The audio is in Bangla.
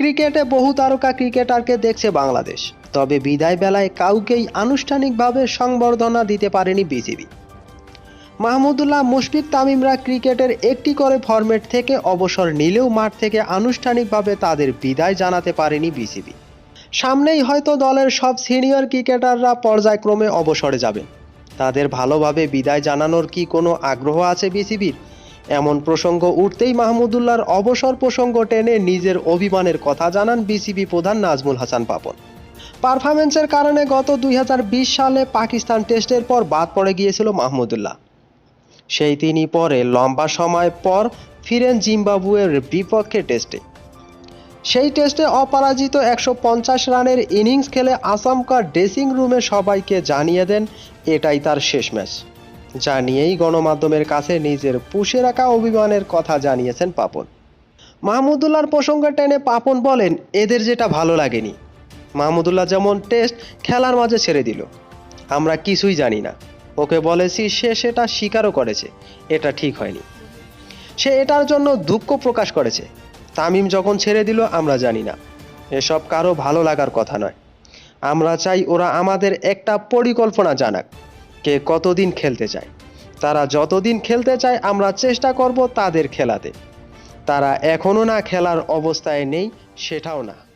ক্রিকেটে বহু তারকা ক্রিকেটারকে দেখছে বাংলাদেশ। তবে বিদায় বেলায় কাউকেই আনুষ্ঠানিকভাবে সংবর্ধনা দিতে পারেনি বিসিবি মাহমুদুল্লাহ মুশফিক তামিমরা ক্রিকেটের একটি করে ফরম্যাট থেকে অবসর নিলেও মাঠ থেকে আনুষ্ঠানিকভাবে তাদের বিদায় জানাতে পারেনি বিসিবি সামনেই হয়তো দলের সব সিনিয়র ক্রিকেটাররা পর্যায়ক্রমে অবসরে যাবেন। তাদের ভালোভাবে বিদায় জানানোর কি কোনো আগ্রহ আছে বিসিবির? এমন প্রসঙ্গ উঠতেই মাহমুদুল্লাহর অবসর প্রসঙ্গ টেনে নিজের অভিমানের কথা জানান বিসিবি প্রধান নাজমুল হাসান পাপন। পারফরমেন্সের কারণে গত দুই হাজার বিশ সালে পাকিস্তান টেস্টের পর বাদ পড়ে গিয়েছিল মাহমুদুল্লাহ। সেই তিনি পরে লম্বা সময় পর ফিরেন জিম্বাবুয়ের বিপক্ষে টেস্টে। সেই টেস্টে অপরাজিত একশো পঞ্চাশ রানের ইনিংস খেলে আসামকার ড্রেসিং রুমে সবাইকে জানিয়ে দেন, এটাই তার শেষ ম্যাচ। যা নিয়েই গণমাধ্যমের কাছে নিজের পুষে রাখা অভিমানের কথা জানিয়েছেন পাপন। মাহমুদুল্লাহর প্রসঙ্গে টেনে পাপন বলেন, এদের যেটা ভালো লাগেনি। মাহমুদুল্লাহ যেমন টেস্ট খেলার মাঝে ছেড়ে দিল। আমরা কিছুই জানি না। ওকে বলেছি, সে সেটা স্বীকারও করেছে। এটা ঠিক হয়নি। সে এটার জন্য দুঃখ প্রকাশ করেছে। তামিম যখন ছেড়ে দিল, আমরা জানি না। এসব কারও ভালো লাগার কথা নয়। আমরা চাই ওরা আমাদের একটা পরিকল্পনা জানাক। কে কতদিন খেলতে চায়। তারা যতদিন খেলতে চায়, আমরা চেষ্টা করব তাদের খেলাতে। তারা এখনও না খেলার অবস্থায় নেই, সেটাও না।